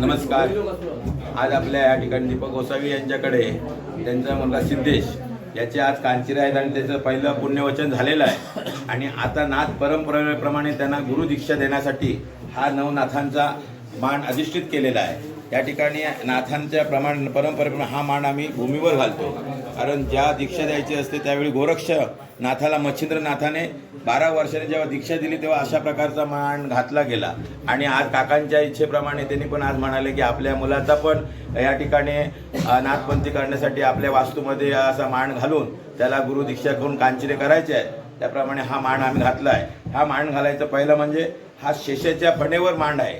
नमस्कार. आज आपल्या या ठिकाणी दीपक गोसावी यांच्याकडे त्यांचा मुलगा सिद्धेश याचे आज कांचिरा आहेत आणि त्याचं पहिलं पुण्यवचन झालेलं आहे. आणि आता नाथ परंपरेप्रमाणे त्यांना गुरु दीक्षा देण्यासाठी हा नवनाथांचा मान अधिष्ठित केलेला आहे. या ठिकाणी नाथांच्या प्रमाण परंपरेप्रमाणे हा मान आम्ही भूमीवर घालतो. कारण ज्या दीक्षा द्यायची असते त्यावेळी गोरक्ष नाथाला मच्छिंद्रनाथाने बारा वर्षाने जेव्हा दीक्षा दिली तेव्हा अशा प्रकारचा मान घातला गेला. आणि आज काकांच्या इच्छेप्रमाणे त्यांनी पण आज म्हणाले की आपल्या मुलाचा पण या ठिकाणी नाथपंथी करण्यासाठी आपल्या वास्तूमध्ये असा मान घालून त्याला गुरु दीक्षा करून कांचिरे करायचे आहे. त्याप्रमाणे हा मान आम्ही घातला आहे. हा मान घालायचं पहिलं म्हणजे हा शेषाच्या फणेवर मांड आहे.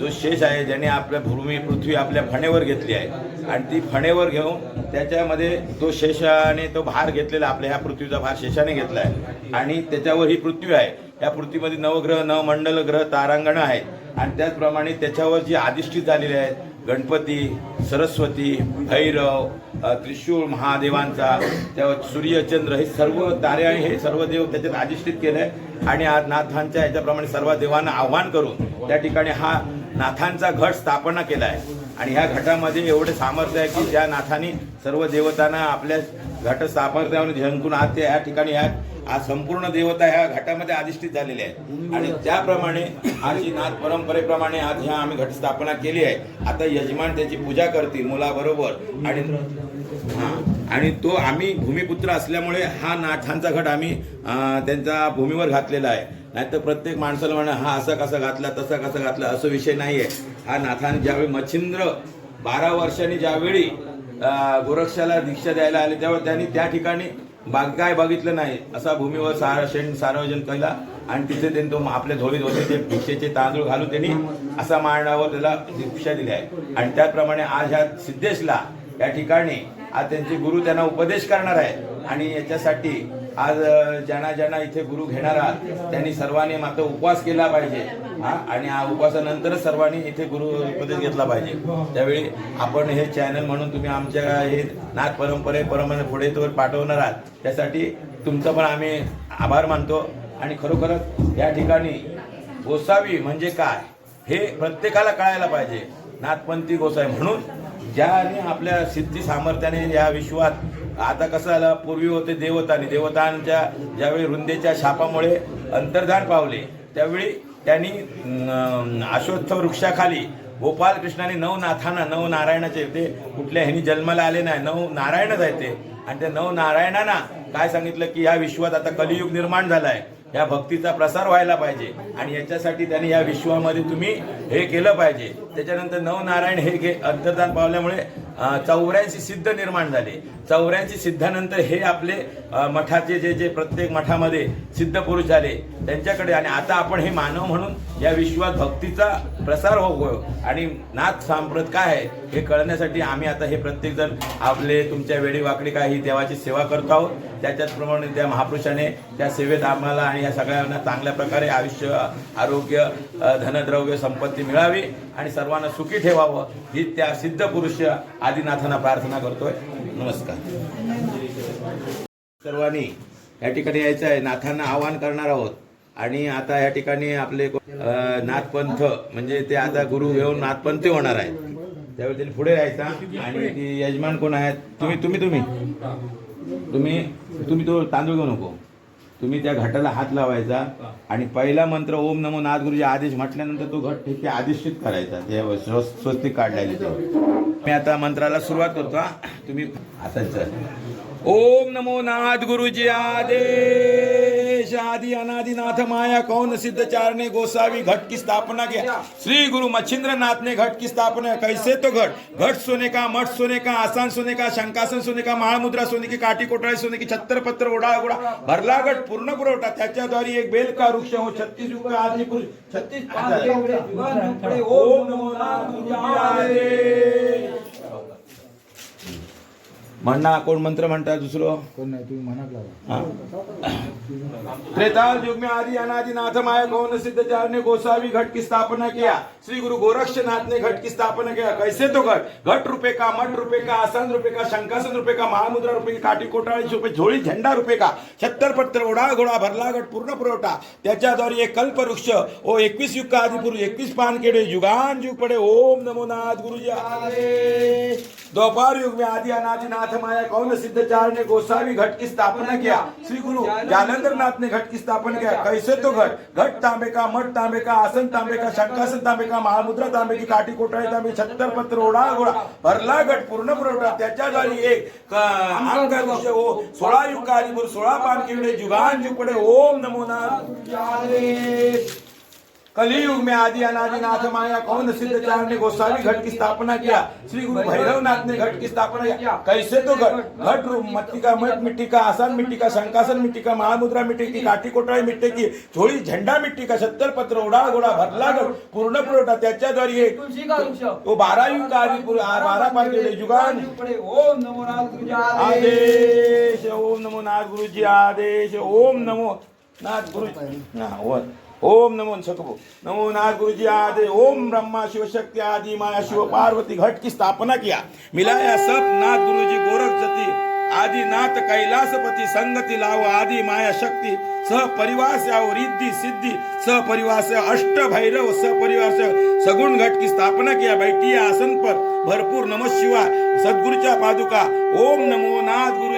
जो शेष आहे ज्याने आपल्या भूमी पृथ्वी आपल्या फणेवर घेतली आहे आणि ती फणेवर घेऊन त्याच्यामध्ये तो शेषाने तो भार घेतलेला आपल्या ह्या पृथ्वीचा भार शेषाने घेतला आहे. आणि त्याच्यावर ही पृथ्वी आहे. या पृथ्वीमध्ये नवग्रह नवमंडल ग्रह तारांगणं आहेत. आणि त्याचप्रमाणे त्याच्यावर जी आधिष्ठित झालेली आहेत गणपती सरस्वती भैरव त्रिशूळ महादेवांचा त्यावर सूर्यचंद्र हे सर्व तारे आणि हे सर्व देव त्याच्यात अधिष्ठित केलं आहे आणि आज नाथांच्या याच्याप्रमाणे सर्व देवांना आव्हान करून त्या ठिकाणी हा नाथांचा घट स्थापना केला आहे आणि ह्या घटामध्ये एवढे सामर्थ्य आहे की ज्या नाथाने सर्व देवतांना आपल्या घट सामर्थ्यावर झंकून आज ते या ठिकाणी ह्या आज संपूर्ण देवता ह्या घटामध्ये अधिष्ठित झालेल्या आहेत. आणि त्याप्रमाणे आज ही नाथ परंपरेप्रमाणे आज ह्या आम्ही घटस्थापना केली आहे. आता यजमान त्याची पूजा करतील मुलाबरोबर. आणि हा. आणि तो आम्ही भूमिपुत्र असल्यामुळे हा नाथांचा घट आम्ही त्यांच्या त्यांचा भूमीवर घातलेला आहे. नाहीतर प्रत्येक माणसाला म्हणा हा असा कसा घातला तसा कसा घातला असं विषय नाही आहे हा नाथान ज्यावेळी मच्छिंद्र बारा वर्षांनी ज्यावेळी गोरक्षाला दीक्षा द्यायला आली तेव्हा त्यांनी त्या ठिकाणी बाग काय बघितलं नाही असा भूमीवर सारा शेण सार्वजन केला. आणि तिथे त्यांनी तो आपल्या धोळीत होते ते भिक्षेचे तांदूळ घालून त्यांनी असा मांडावर त्याला दीक्षा दिली आहे. आणि त्याचप्रमाणे आज ह्या सिद्धेशला या ठिकाणी आज त्यांचे गुरु त्यांना उपदेश करणार आहे. आणि याच्यासाठी आज ज्यांना ज्यांना इथे गुरु घेणार आहात त्यांनी सर्वांनी मात्र उपवास केला पाहिजे. हा? आणि हा उपवासानंतरच सर्वांनी इथे गुरु उपदेश घेतला पाहिजे. त्यावेळी आपण हे चॅनल म्हणून तुम्ही आमच्या हे नाथ परंपरे परंपरे पुढे तो पाठवणार आहात. त्यासाठी तुमचं पण आम्ही आभार मानतो. आणि खरोखरच या ठिकाणी गोसावी म्हणजे काय हे प्रत्येकाला कळायला पाहिजे. नाथपंथी गोसावी म्हणून ज्याने आपल्या सिद्धी सामर्थ्याने या विश्वात आता कसं झालं पूर्वी होते देवताने देवतांच्या ज्यावेळी रुंदेच्या शापामुळे अंतर्धान पावले त्यावेळी त्यांनी अश्वत्थ वृक्षाखाली गोपाल कृष्णाने नऊ नाथांना नऊ नारायणाचे ते कुठल्या ह्यांनी जन्माला आले नाही नऊ नारायणच आहे ते. आणि त्या नऊ नारायणांना काय सांगितलं की या विश्वात आता कलियुग निर्माण झाला आहे या भक्तीचा प्रसार व्हायला पाहिजे. आणि याच्यासाठी त्यांनी या विश्वामध्ये तुम्ही हे केलं पाहिजे. त्याच्यानंतर नवनारायण हे घे अंतर्धान पावल्यामुळे चौऱ्याऐंशी सिद्ध निर्माण झाले. चौऱ्याऐंशी सिद्धानंतर हे आपले मठाचे जे जे प्रत्येक मठामध्ये सिद्ध पुरुष झाले त्यांच्याकडे आणि आता आपण हे मानव म्हणून या विश्वात भक्तीचा प्रसार होऊ आणि नाथ सांप्रत काय आहे? हे कळण्यासाठी आम्ही आता हे प्रत्येकजण आपले तुमच्या वेळी वाकडी काय ही देवाची सेवा करतो आहोत. त्याच्याचप्रमाणे त्या महापुरुषाने त्या सेवेत आम्हाला आणि या सगळ्यांना चांगल्या प्रकारे आयुष्य आरोग्य धनद्रव्य संपत्ती मिळावी आणि सर्वांना सुखी ठेवावं ही त्या सिद्ध पुरुष आदिनाथांना प्रार्थना करतोय. नमस्कार. सर्वांनी या ठिकाणी यायचं आहे. नाथांना आवाहन करणार आहोत. आणि आता या ठिकाणी आपले नाथपंथ म्हणजे ते आता गुरु घेऊन नाथपंथी होणार आहेत. त्यावेळी त्यांनी पुढे राहायचा आणि ती यजमान कोण आहेत? तुम्ही तुम्ही तुम्ही. तुम्ही तुम्ही तो तांदूळ घेऊ नको. तुम्ही त्या घटाला हात लावायचा आणि पहिला मंत्र ओम नमो नाथ गुरुजी आदेश म्हटल्यानंतर तो घट ठीक आहे करायचा. ते स्व- स्वस्तिक काढलेले ते. मी आता मंत्राला सुरुवात करतो तुम्ही असायचं ओम नमो नाथ गुरुजी आदेश. आदि अनादिनाथ माया कौन सिद्ध चारणे गोसावी घट की स्थापना किया? श्री गुरु मच्छिंद्र नाथ ने घट की स्थापना कैसे तो घट? घट सोने का मठ सोने का आसान सोने का शंकासन सोने का महामुद्रा सोने की काठी कोटराई सोने की छत्तर पत्र ओढा गोडा भरला गट पूर्ण पुरवठा त्याच्याद्वारे एक बेल का वृक्ष हो छत्तीस युग का आदि पुरुष छत्तीस ओम नमो म्हणणा कोण मंत्र म्हणतात दुसरं? कोण नाही तुम्ही म्हणा लावा. हाँ। त्रेताल युग में आदि अनादि नाथ माया कौन सिद्धचार ने गोसावी घट की स्थापना किया। श्री गुरु गोरक्षनाथ ने घट की स्थापना किया। कैसे तो घट? घट रुपए का मठ रुपए का आसन रुपए का शंकासन रुपए का महामुद्रा रुपए की काठी कोटाळी रुपये झोळी झेंडा रुपये का छत्तर पत्र ओढा घोडा भरला गट पूर्ण पुरवठा। त्याच्याद्वारे एक कल्पवृक्ष ओ एकवीस युग का आदि पुरुष एकवीस पान केडे युगान युग पडे ओम नमो नाथ गुरुजी। आले। दोपहर युग में आदि अनादि नाथ नाथ माया कौन सिद्धचार ने गोसावी घट की स्थापना किया। श्री गुरु जालंधर नाथ ने घट की स्थापना किया। कैसे तो घट? घट तांबे का मठ तांबे का आसन तांबे का शंकासन तांबे का महामुद्रा तांबे की काठी कोटाळी तांबे छत्तर पत्र ओढा घोडा भरला घट पूर्ण पुरवठा त्याच्या त्याच्याद्वारे एक क- हो सोळा युग का सोळा पान केवढे जुगान जुकडे ओम नमो नाथ। कलियुग में आदि अनादि नाथ माया कौन सिद्धचार ने गोसावी घट की स्थापना किया? श्री गुरु भैरव नाथ ने घट की स्थापना किया। कैसे तो घट? घट रूप मट्टी का मठ मिट्टी का आसान मिट्टी का शंकासन मिट्टी का महामुद्रा मिट्टी की काठी कोटाळी मिट्टी की झोळी झेंडा मिट्टी का सत्तर पत्र ओढा घोडा भरला गट पूर्ण पुरवठा त्याच्याद्वारे एक तो बारा युग का आदि बारा जुगान पडे ओम नमो नाथ गुरुजी आदेश। ओम नमो नाथ गुरुजी आदेश ओम नमो नाथ गुरु हा, वर. ओम नमो सकबो नमो नाथ गुरुजी आदि। ओम ब्रह्मा शिव शक्ति आदि। माया शिव पार्वती घट की स्थापना किया। मिलाया सब नाथ गुरुजी गोरख जति आदि नाथ कैलासपति संगति लाव आदि माया शक्ति। सह परिवार से आओ रिद्धि सिद्धि। सह परिवार से अष्ट भैरव सह परिवार से सगुण घट की स्थापना किया। बैठी आसन पर भरपूर नमः शिवाय। सद्गुरुच्या पादुका। ओम नमो नाथ गुरु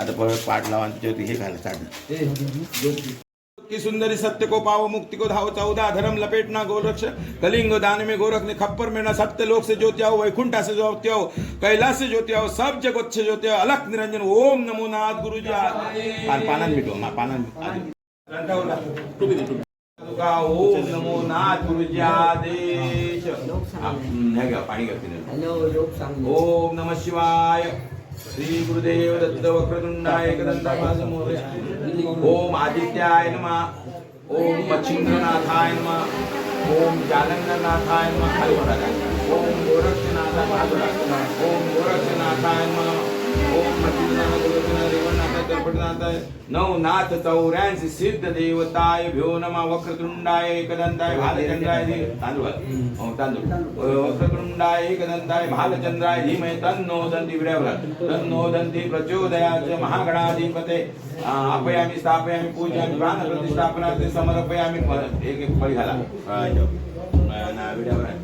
आता परत पाठ लावा आणि त्याच्यावरती हे घाला साधन की सुंदरी सत्य को पावो मुक्ति को धाव चौदह धर्म लपेटना गोरक्ष कलिंग दान में गोरख ने खप्पर मेना सत्य लोक से ज्योति आओ वैकुंठा से ज्योति आओ कैलाश से ज्योति आओ सब जगत से ज्योति आओ अलख निरंजन ओम नमो नाथ गुरु जी पान पानान मिटो मा पानान ओम नमो नाथ गुरु जी आदेश पाणी ओम नम शिवाय। श्री गुरुदेव दत्त वक्रतुंडाय एकदंताय नमः ओम आदित्याय नमः ओम मच्छिंद्रनाथाय नमः ओम जालंधरनाथाय नमः खाली बघा कर्पटनाथाय नवनाथ चौऱ्याऐंशी सिद्ध देवताय. भ्यो नमः वक्रतुंडाय एकदंताय भालचंद्राय तांदूळ. हो, तांदूळ. वक्रतुंडाय एकदंताय भालचंद्राय धीमहि तन्नो दंती विड्यावर. तन्नो दंती प्रचोदयाच महागणाधिपते. अ, आपयामी स्थापयामी पूजयामी प्राण प्रतिष्ठापनार्थे समर्पयामी प- एक एक फळी घाला. विड्यावर. आहे.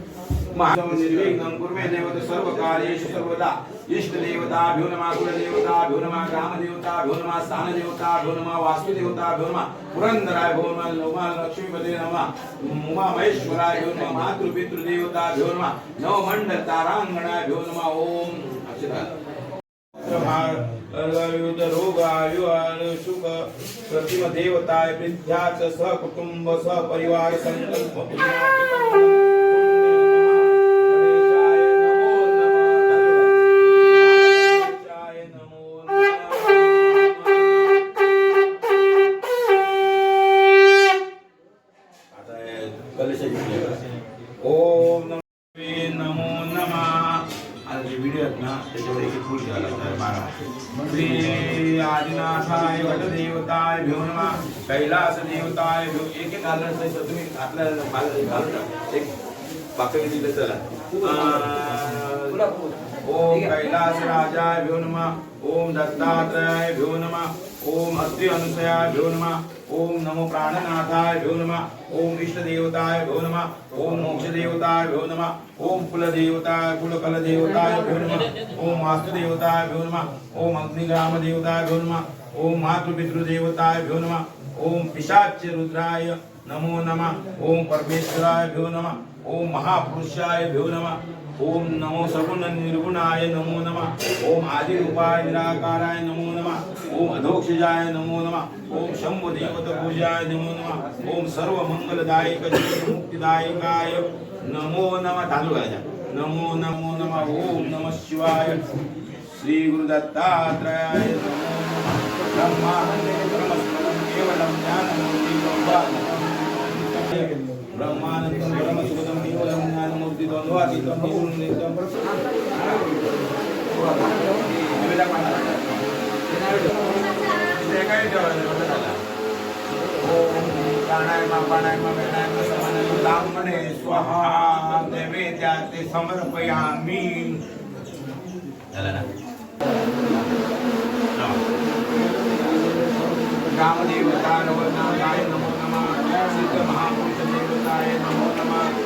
निर्विघ्नं कुर्मे देवत सर्व कार्येषु सर्वदा. इष्ट देवता भ्यो नमः कुल देवता भ्यो नमः ग्राम देवता भ्यो नमः स्थान देवता भ्यो वास्तु देवता भ्यो पुरंदराय भ्यो लोमा लक्ष्मीपते नमा उमा महेश्वराय भ्यो नमः मातृ पितृ देवता भ्यो नमः नवमंडल तारांगणाय भ्यो ओम। युद्ध रोग आयु सुख प्रतिम देवताय च सह कुटुंब सह परिवार संकल्प बाकी दिलं चला ओम कैलास राजाय भ्यो नमः ओम दत्तात्रयाय भ्यो नमः ओम अत्रि अनुसयाय भ्यो नम ओम नमो प्राणनाथाय भ्यो नम ओम इष्ट देवताय भ्यो नम ओम मोक्ष देवताय भ्यो नम ओम कुल देवताय कुल कल देवताय भ्यो नम ओम वास्तु देवताय भ्यो नम ओम अग्निग्राम देवताय भ्यो नम ओम मातृपितृ देवताय भ्यो नम ओम पिशाच रुद्राय नमो नमः ओम परमेश्वराय भ्यो नमः ओम महापुरुषाय भ्यो नमः। ओम नमो सगुण निर्गुणाय नमो नमः। ओम आदि रूपाय निराकाराय नमो नमः। ओम अधोक्षजाय नमो नमः। ओम शंभु देवत पूजाय नमो नमः। ओम सर्व मंगलदायक मुक्तिदायकाय नमो नम। तांदूळ नमो नमो नमः। ओम नमः शिवाय। श्री गुरुदत्तात्रयाय नमो नमः। ब्रह्मानंदे केवलं ज्ञानमूर्ति ब्रह्मानंद परमसुखदं केवलं ज्ञानमूर्ति द्वन्द्वातीतं निर्गुणं निवेदक मांडा. ते काय ठेवायचं? झाला. ओम प्राणायाम स्वाहा नैवेद्या ते झालं ना रामदेवता नमो नमः सिद्ध महापुरुष देवताय नमो नमः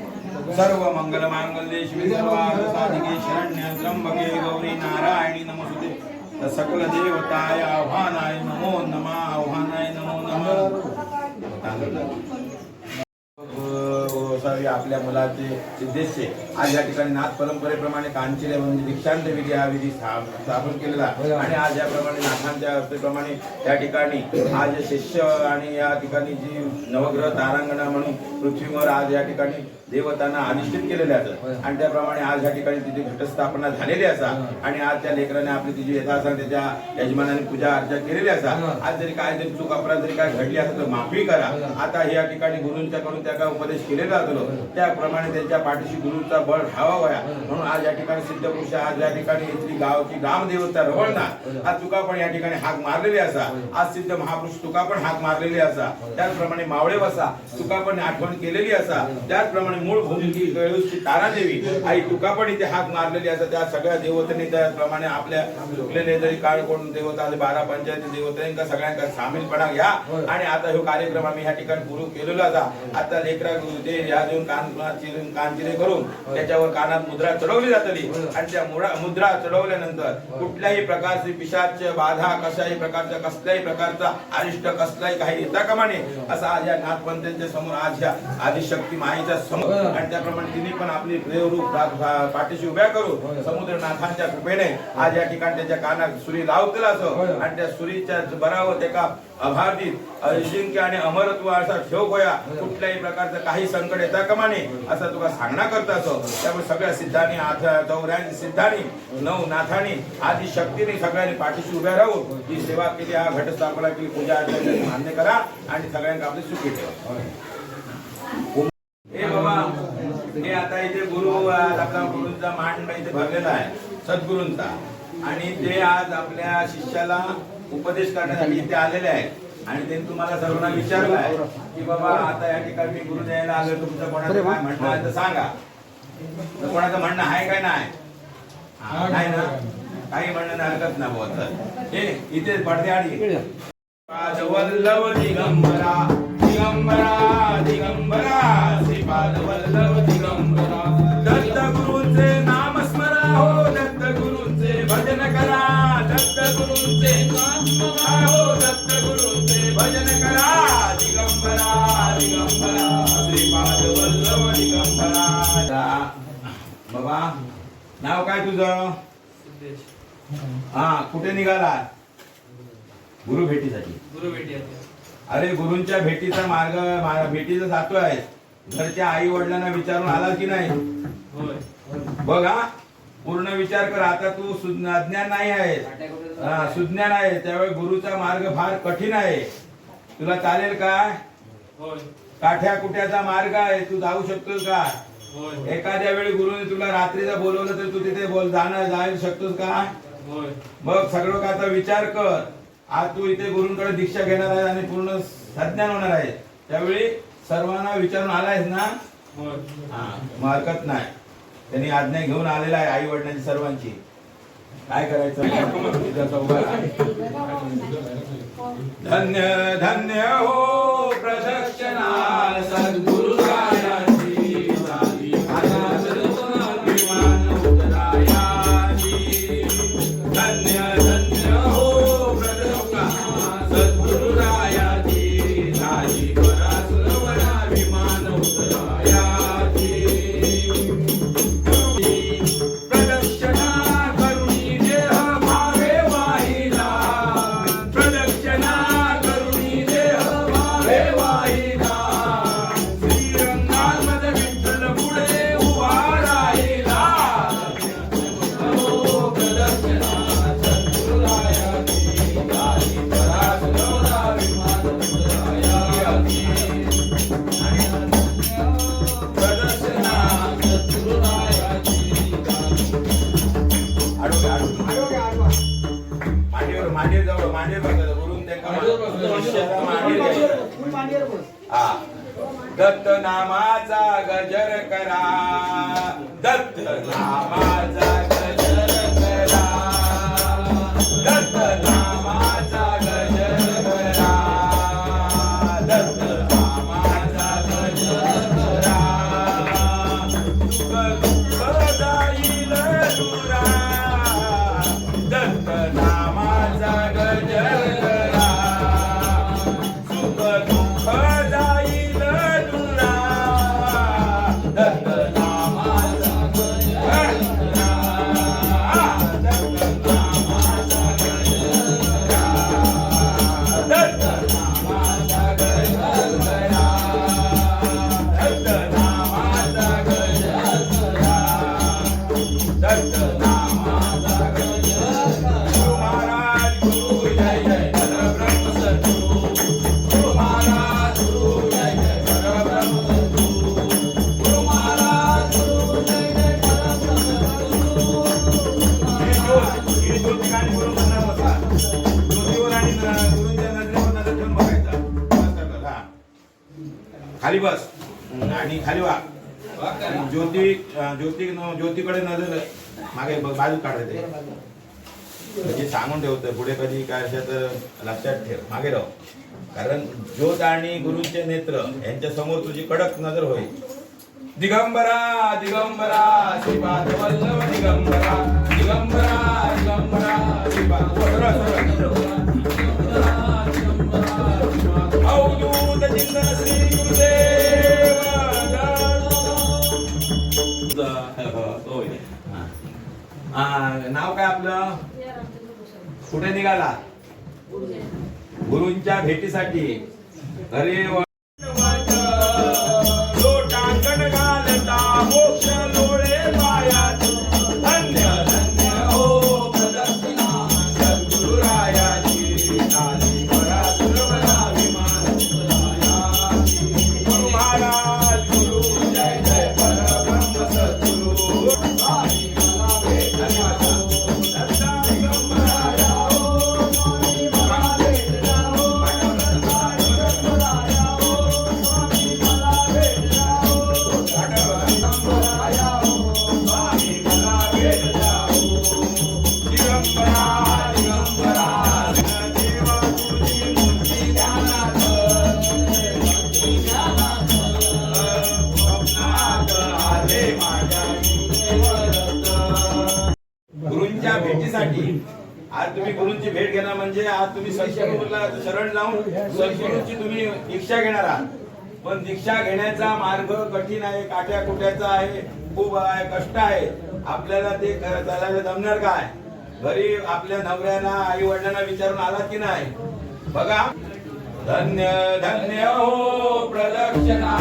सर्व मंगल मांगल्ये शिवे सर्वार्थ साधिके शरण्य त्र्यंबके गौरी नारायणी नमोस्तुते सकल देवताय आव्हानाय नमो नमः आव्हानाय नमो नमः। आपल्या मुलाचे सिद्धेशचे आज या ठिकाणी नाथ परंपरेप्रमाणे कांचिले म्हणजे दीक्षांत विधी हा विधी स्थापन केलेला आणि आज याप्रमाणे नाथांच्या अर्थेप्रमाणे या ठिकाणी आज शिष्य आणि या ठिकाणी जी नवग्रह तारांगणा म्हणून पृथ्वीवर आज या ठिकाणी देवतांना अधिष्ठित केलेले असत आणि त्याप्रमाणे आज या ठिकाणी तिची घटस्थापना झालेली असा. आणि आज त्या लेकराने आपली तिची यथासांग त्याच्या यजमानाने पूजा अर्चा केलेली असा. आज जरी काय जरी चूक अपराध जरी काय घडली असेल तर माफी करा. आता या ठिकाणी गुरुंच्या कडून त्या काय उपदेश केलेला असलो त्याप्रमाणे त्यांच्या पाठीशी गुरुचा बळ राहावा वया म्हणून आज या ठिकाणी सिद्ध पुरुष आज या ठिकाणी इथली गावची ग्रामदेवता रवळणार आज तुका पण या ठिकाणी हाक मारलेली असा. आज सिद्ध महापुरुष तुका पण हाक मारलेली असा. त्याचप्रमाणे मावळे बसा तुका पण आठवण केलेली असा. त्याचप्रमाणे मूळ भूमिकी कळूची तारा देवी आई तुका पण इथे हाक मारलेली असतात. त्या सगळ्या देवतांनी त्याप्रमाणे आपल्या चुकलेले जरी काळ कोण देवता आले, बारा पंचायती देवतांका सगळ्यांका सामीलपणा घ्या आणि आता हा कार्यक्रम आम्ही ह्या ठिकाणी पूर्ण केलेला होता आता लेकरा ते ह्या देऊन कान चिरून कानचिरे करून त्याच्यावर कानात मुद्रा चढवली जातली. आणि त्या मुद्रा चढवल्यानंतर कुठल्याही प्रकारची पिशाच बाधा कशाही प्रकारच्या कसल्याही प्रकारचा अरिष्ट कसलाही काही येता कामा असं आज या नाथपंथांच्या समोर आज या आदिशक्ती माईच्या समोर आणि त्याप्रमाणे तिने पण आपली प्रेमरूप पा- पा- पाठीशी उभ्या करून समुद्रनाथांच्या कृपेने आज या ठिकाणी त्याच्या कानात सुरी लावतील असं आणि त्या सुरीच्या बरावर त्याका अभारतीत अजिंक्य आणि अमरत्व असा ठेव गोया कुठल्याही प्रकारचं काही संकट येता कामा नये असं तुला सांगणा करता असो. त्यामुळे सगळ्या सिद्धांनी चौऱ्याऐंशी सिद्धांनी नऊ नाथांनी आदी शक्तीने सगळ्यांनी पाठीशी उभ्या राहून ही सेवा केली. हा घटस्थापना केली. पूजा अर्चना केली, मान्य करा. आणि सगळ्यांना आपली सुखी ठेवा. हे बाबा हे आता इथे गुरु आपला गुरुंचा मान इथे भरलेला आहे सद्गुरूंचा. आणि ते आज आपल्या शिष्याला उपदेश करण्यासाठी इथे आलेले आहेत. आणि त्यांनी तुम्हाला सर्वांना विचारलं आहे की बाबा आता या ठिकाणी मी गुरु द्यायला आलो तुमचं कोणाचं काय म्हणणं आहे तर सांगा. तर कोणाचं म्हणणं आहे काय नाही? हा, नाही ना? काही म्हणणं नाही हरकत ना तर हे इथे आडी. वल्लभ दिगंबरा दिगंबरा दिगंबरा. बाबा नाव काय तुझं? हा कुठे निघाला गुरु भेटीसाठी. गुरु भेटी. अरे गुरुंच्या भेटीचा मार्ग भेटीचा जातो आहे. घरच्या आई वडिलांना विचारून आला की नाही? बघ हा. पूर्ण विचार कर. आता तू अज्ञान नाही आहे. हा सुज्ञान आहे. त्यावेळी गुरुचा मार्ग फार कठीण आहे. तुला चालेल काय? काठ्या कुठ्याचा मार्ग आहे तू जाऊ शकतोस का? एखाद्या वेळी गुरुने तुला रात्रीचं बोलवलं तर तू तिथे बोल जाणं जाऊ शकतोस का? मग सगळं काय आता विचार कर. आज तू इथे गुरुंकडे दीक्षा घेणार आहे आणि पूर्ण सज्ञान होणार आहे त्यावेळी सर्वांना विचारून आलायस ना? हा, मग हरकत नाही. त्यांनी आज्ञा घेऊन आलेला आहे आई वडिलांची सर्वांची. काय करायचं. धन्य धन्य हो. हा. दत्त नामाचा गजर करा. दत्त नामाचा काढायचे म्हणजे सांगून ठेवतं पुढे कधी काय असेल तर लक्षात ठेव. मागे राह. कारण ज्योत आणि गुरुचे नेत्र यांच्या समोर तुझी कडक नजर होईल. दिगंबरा दिगंबरा श्रीपाद वल्लभ दिगंबरा दिगंबरा दिगंबरा श्रीपाद अवधूत चिंतन श्री गुरुदेव. हा, नाव काय आपलं? कुठे निघाला? गुरुंच्या भेटीसाठी. अरे शरण लावून. सद्गुरूंची तुम्ही दीक्षा घेणार आहात. पण दीक्षा घेण्याचा मार्ग कठीण आहे काट्या कुट्याचा आहे खूप आहे कष्ट आहे. आपल्याला ते चालायला जमणार काय? घरी आपल्या नवऱ्याला आई वडिलांना विचारून आला की नाही? बघा. धन्य धन्य हो प्रदक्षिणा.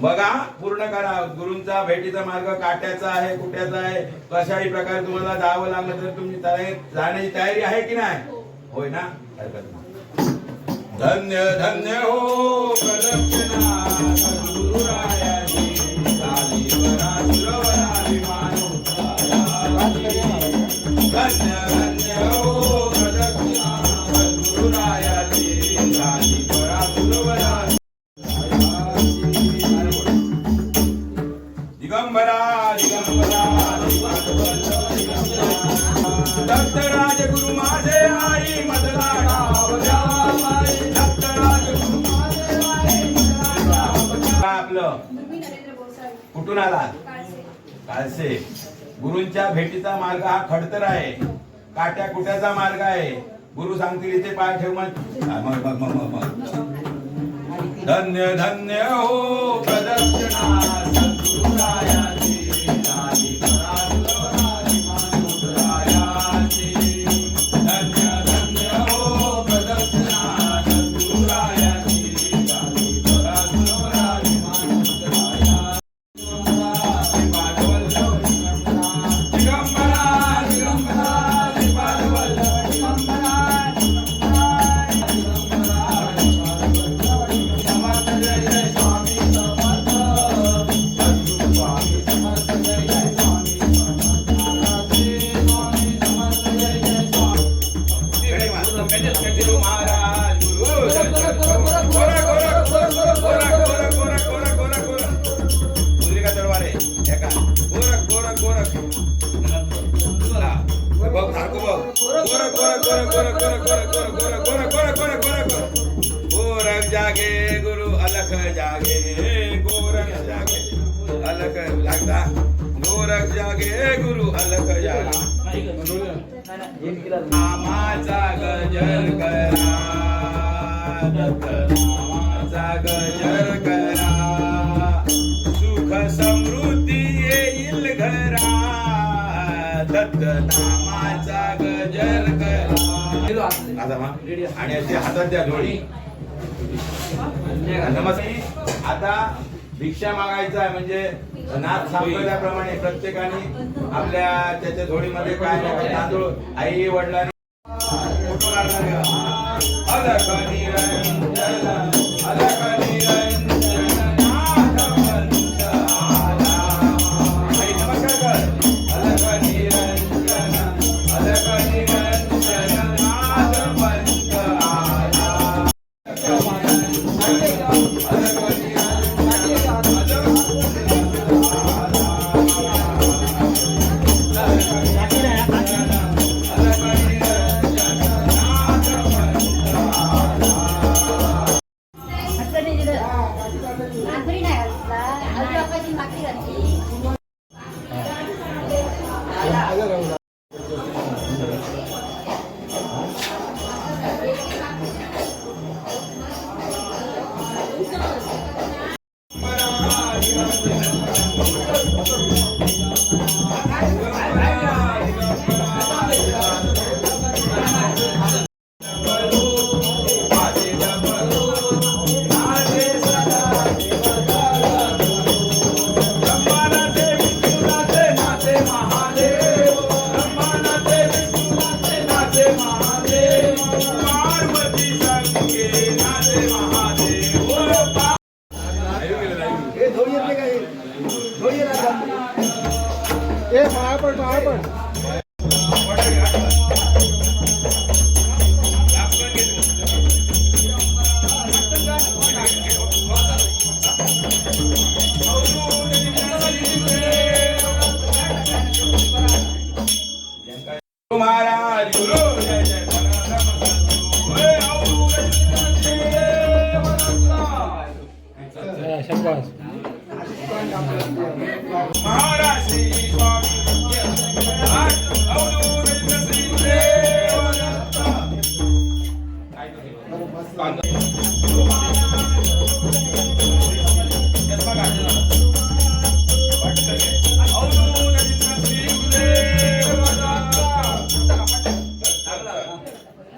बघा पूर्ण करा. गुरुंचा भेटीचा मार्ग काट्याचा आहे कुट्याचा आहे. कशाही प्रकारे तुम्हाला जावं लागलं तर तुमची जाण्याची तयारी आहे की नाही? हो. होय ना? धन्य धन्य हो धन्य धन्य हो. कुणाला? कालसे गुरुंच्या भेटीचा मार्ग हा खडतर आहे. काट्या कुट्याचा मार्ग आहे. गुरु सांगतील इथे पाय ठेव मग. धन्य धन्य हो प्रदर्शना प्रदक्षिणा गोरख जागे गुरु अलख या। गजर करा नामाचा गजर करा। सुख समृद्धी येईल घरा दत्त नामाचा गजर करा। आणि हातात द्या धोळी नमस्ते आता भिक्षा मागायचा म्हणजे नाथ सांप्रदायाप्रमाणे प्रत्येकाने आपल्या त्याच्या झोडीमध्ये काय तांदूळ आई वडिलांनी જોઈએ એ મારા પણ મારા પણ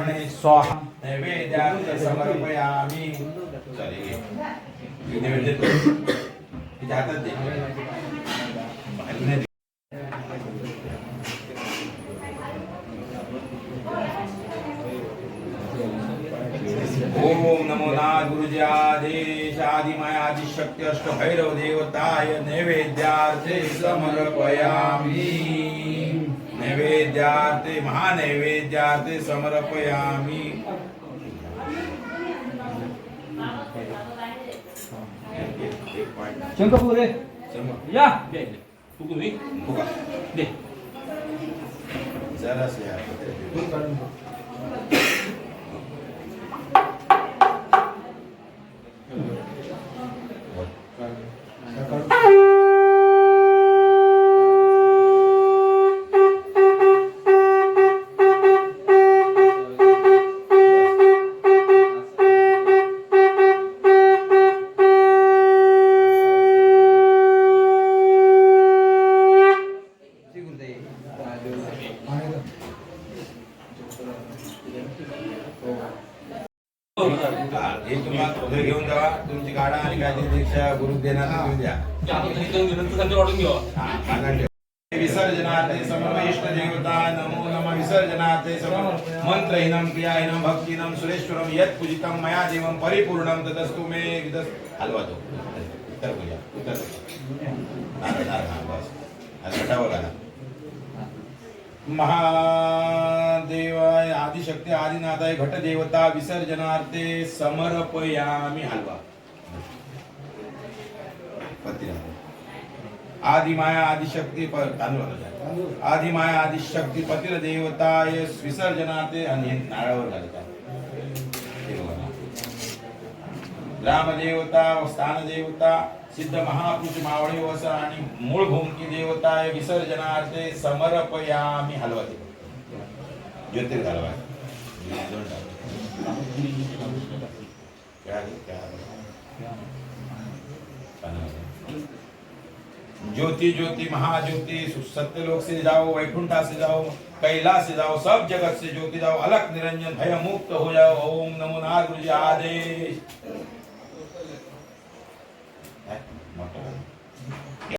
ब्राह्मणे स्वाहा नैवेद्यार्थे समर्पयामि नैवेद्य. तिच्या हातात दे. ओम नमो नाथ गुरुजी आदेश आदिमाय आदिशक्ती अष्ट भैरव देवताय नैवेद्यार्थे समर्पयामि नैवेद्यार्थे महानैवेद्यार्थे समर्पयामि। शंकरपूर। या. दे तू मी फुका. दे. जरासे पूजितं मया देवं परिपूर्णं तदस्तु मे विदस् हलवा तो उत्तर पूजा उत्तर पूजा नारळ, नारळ, हा, बस आता गटावर घाला. महादेवाय आदिशक्ती आदिनाथाय घट देवता विसर्जनार्थे समर्पयामी हलवा पत्ती राहते. आदिमाया आदिशक्ती प- तांदूळ घालायचा. आदिमाया आदिशक्ती पतिर देवताय विसर्जनार्थे आणि हे नारळावर घालतात ग्रामदेवता स्थानदेवता सिद्ध महापुरुष मावळे वस आणि मूळ भूमकी देवता आहे विसर्जनार्थे समर्पयामी हलवा ते ज्योतिर घालवा दोन टाका. क्या है? क्या है? पानावर. ज्योति ज्योति महाज्योति सत्यलोक से जाओ वैकुंठा से जाओ कैलाश से जाओ सब जगत से ज्योति जाओ अलग निरंजन भय मुक्त हो जाओ ओम नमो नाथ गुरु जी आदेश है? मोठं.